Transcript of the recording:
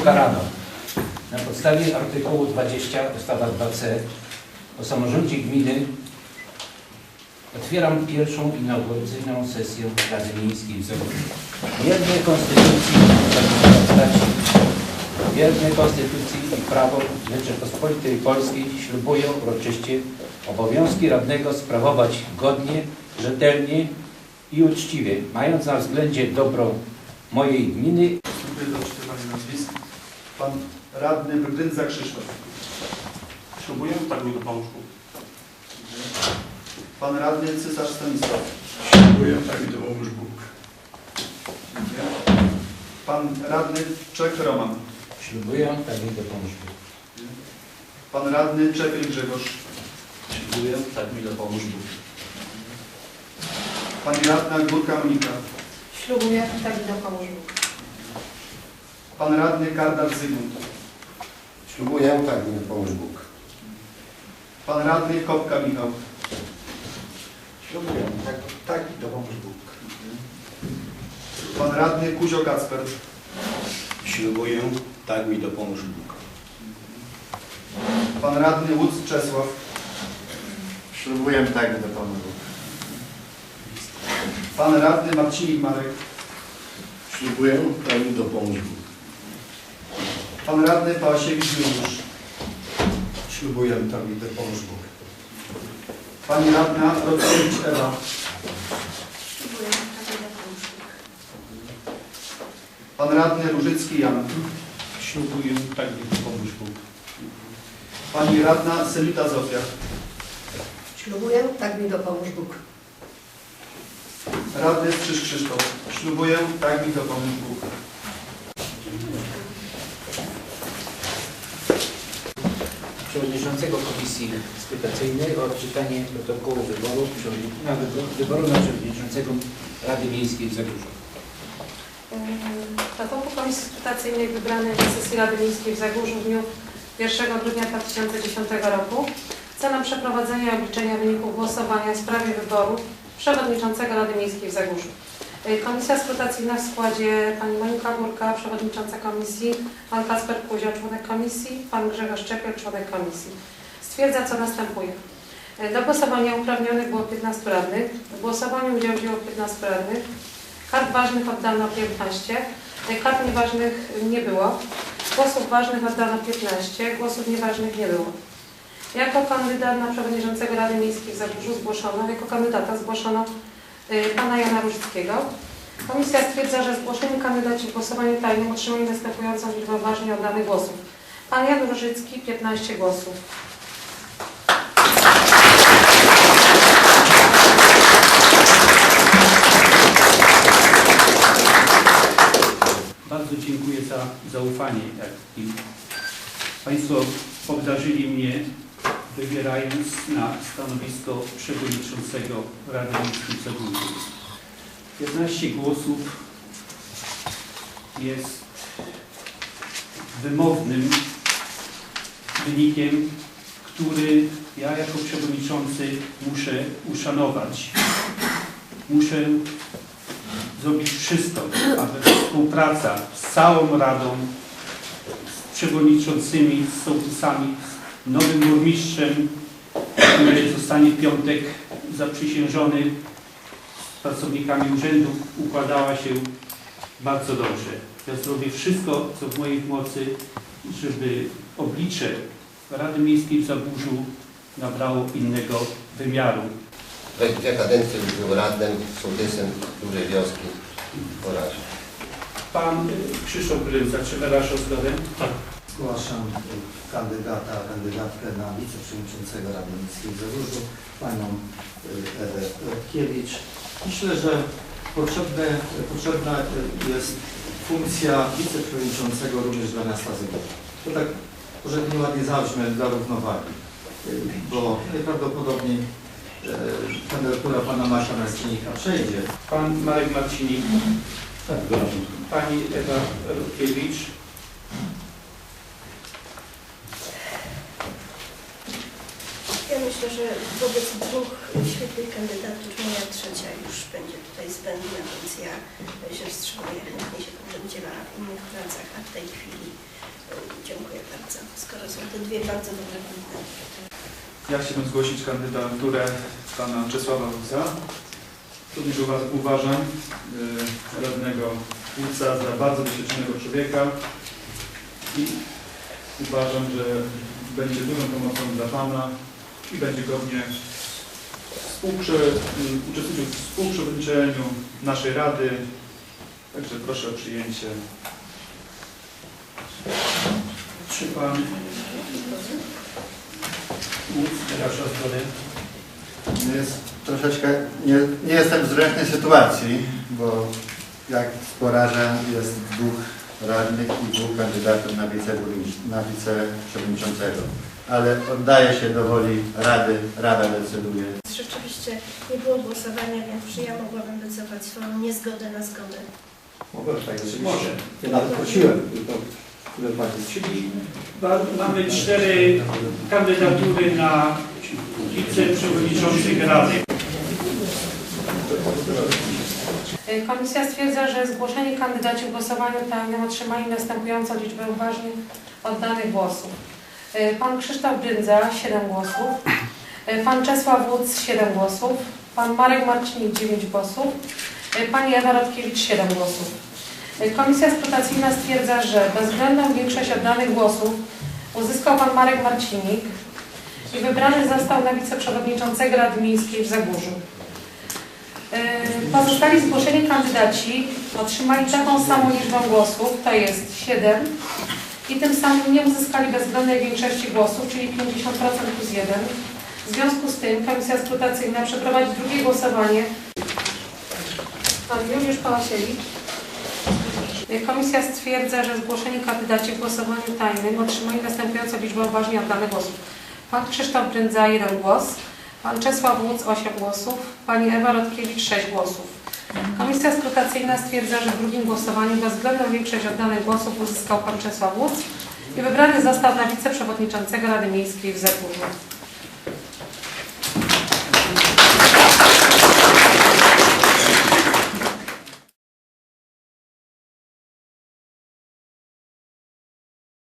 ukarano. Na podstawie artykułu 20 ustawa 2c o samorządzie gminy otwieram pierwszą inauguracyjną sesję Rady Miejskiej w Zagorzzu. Wierny Konstytucji wierny Konstytucji i prawo Rzeczypospolitej Polskiej ślubuję uroczyście obowiązki radnego sprawować godnie, rzetelnie i uczciwie, mając na względzie dobro mojej gminy Dziękuję za odczytywanie nazwisk. Pan radny Brydza Krzysztof. Ślubuję, tak mi dopomóż Bóg. Pan radny Cysarz Stanisław. Ślubuję, tak mi Bóg. Dziękuję. Pan radny Czech Roman. ślubuję, tak mi dopomóż Bóg. Pan radny Czepiel Grzegorz. Ślubuję, tak mi dopomóż Bóg. Pani radna Górka Monika. Ślubuję, tak mi dopomóż Bóg. Pan radny Kardal Zygmunt. Ślubuję, tak mi dopomóż Bóg. Pan radny Kopka Michał. Ślubuję, tak, tak mi dopomóż Bóg. Pan radny Kuzio Kacper. Ślubuję, tak mi dopomóż Bóg. Pan radny Łódz Czesław. Ślubuję, tak mi dopomóż Bóg. Pan radny Marcinik Marek. Ślubuję, tak mi dopomóż Bóg. Pan radny Pałasiewicz Juliusz. Ślubuję, tak mi dopomóż Bóg. Pani radna Rotkiewicz Ewa. Ślubuję, tak mi dopomóż Bóg. Pan radny Różycki Jan. Ślubuję, tak mi dopomóż Bóg. Pani radna Selita Zofia. Ślubuję, tak mi dopomóż Bóg. Radny Strzyż Krzysztof. Ślubuję, tak mi dopomóż Bóg. Przewodniczącego Komisji Skrutacyjnej o odczytanie protokołu wyboru, na wyboru, na Przewodniczącego Rady Miejskiej w Zagorzzu. Protokół Komisji Skrutacyjnej wybrany na sesji Rady Miejskiej w Zagórzu w dniu 1 grudnia 2010 roku celem przeprowadzenia i obliczenia wyników głosowania w sprawie wyboru Przewodniczącego Rady Miejskiej w Zagórzu. Y, Komisja Skrutacyjna w składzie Pani Monika Górka, Przewodnicząca Komisji, Pan Kasper Kuzio, członek Komisji, Pan Grzegorz Czepiel, członek Komisji. Stwierdza, co następuje. Y, Do głosowania uprawnionych było 15 radnych. W głosowaniu udział wzięło 15 radnych. Kart ważnych oddano 15, kart nieważnych nie było. Głosów ważnych oddano 15, głosów nieważnych nie było. Jako kandydat na przewodniczącego Rady Miejskiej w Zaburzu zgłoszono, jako kandydata zgłoszono y, pana Jana Różyckiego. Komisja stwierdza, że zgłoszeni kandydaci w głosowaniu tajnym otrzymali następującą liczbę ważnie oddanych głosów. Pan Jan Różycki 15 głosów. Bardzo dziękuję za zaufanie, jakim Państwo obdarzyli mnie, wybierając na stanowisko przewodniczącego Rady Miejskiej w Zagórzu. 15 głosów jest wymownym wynikiem, który ja jako przewodniczący muszę uszanować. Muszę zrobić wszystko, aby współpraca z całą Radą, z przewodniczącymi, z sołtysami, z nowym burmistrzem, który zostanie w piątek zaprzysiężony z pracownikami urzędów, układała się bardzo dobrze. Ja zrobię wszystko, co w mojej mocy, żeby oblicze Rady Miejskiej w Zaburzu nabrało innego wymiaru. We dwie kadencje był radnym, sołtysem dużej wioski w Orazie. Pan Krzysztof Grylca, czy wyraża zgodę? Tak. Zgłaszam kandydata, kandydatkę na wiceprzewodniczącego Rady Miejskiej Zaburzu, panią y, Ewę Rotkiewicz. Myślę, że potrzebne, potrzebna jest funkcja wiceprzewodniczącego również dla miasta Zagórza. To tak, może nieładnie zabrzmi dla równowagi, bo najprawdopodobniej kandydatura pana Marka Marcinika przejdzie. Pan Marek Marcinik, Tak, pani Ewa Rutkiewicz, Ja myślę, że wobec dwóch świetnych kandydatur moja trzecia już będzie tutaj zbędna, więc ja się wstrzymuję, chętnie się przedstawiciela innych pracach, a w tej chwili e, dziękuję bardzo, skoro są te dwie bardzo dobre kandydatury. Ja chciałbym zgłosić kandydaturę pana Czesława Łuca. Również uwa- uważam y, radnego Łuca za bardzo doświadczonego człowieka i uważam, że będzie dużą pomocą dla pana i będzie godnie współprze, y, uczestniczył w współprzewodniczeniu naszej Rady. Także proszę o przyjęcie. Czy pan zgodę? Jest troszeczkę, nie, nie jestem w zręcznej sytuacji, bo jak porażę jest dwóch radnych i dwóch kandydatów na, wiceburmistrz- na wiceprzewodniczącego. Ale oddaję się do woli Rady, Rada decyduje. Rzeczywiście nie było głosowania, więc czy ja mogłabym decydować swoją niezgodę na zgodę? Mogę tak rzeczywiście. Może. Ja nawet prosiłem, tylko które Pani Czyli mamy cztery kandydatury na wiceprzewodniczących Rady. Komisja stwierdza, że zgłoszeni kandydaci w głosowaniu tajnym otrzymali następującą liczbę uważnie oddanych głosów. Y, Pan Krzysztof Bryndza 7 głosów, y, Pan Czesław Wódz 7 głosów, Pan Marek Marcinik 9 głosów, y, Pani Ewa Rodkiewicz 7 głosów. Komisja skrutacyjna stwierdza, że bezwzględną większość oddanych głosów uzyskał Pan Marek Marcinik i wybrany został na wiceprzewodniczącego Rady Miejskiej w Zagórzu. Pozostali zgłoszeni kandydaci otrzymali taką samą liczbę głosów, to jest 7 i tym samym nie uzyskali bezwzględnej większości głosów, czyli 50% plus 1. W związku z tym Komisja Skrutacyjna przeprowadzi drugie głosowanie. Pan Juliusz Pałasiewicz. Komisja stwierdza, że zgłoszeni kandydaci w głosowaniu tajnym otrzymali następującą liczbę uważnie oddanych głosów. Pan Krzysztof Bryndza 1 głos, Pan Czesław Wódz 8 głosów, Pani Ewa Rodkiewicz 6 głosów. Komisja skrutacyjna stwierdza, że w drugim głosowaniu bezwzględną większość oddanych głosów uzyskał Pan Czesław Wódz i wybrany został na wiceprzewodniczącego Rady Miejskiej w Zagórzu.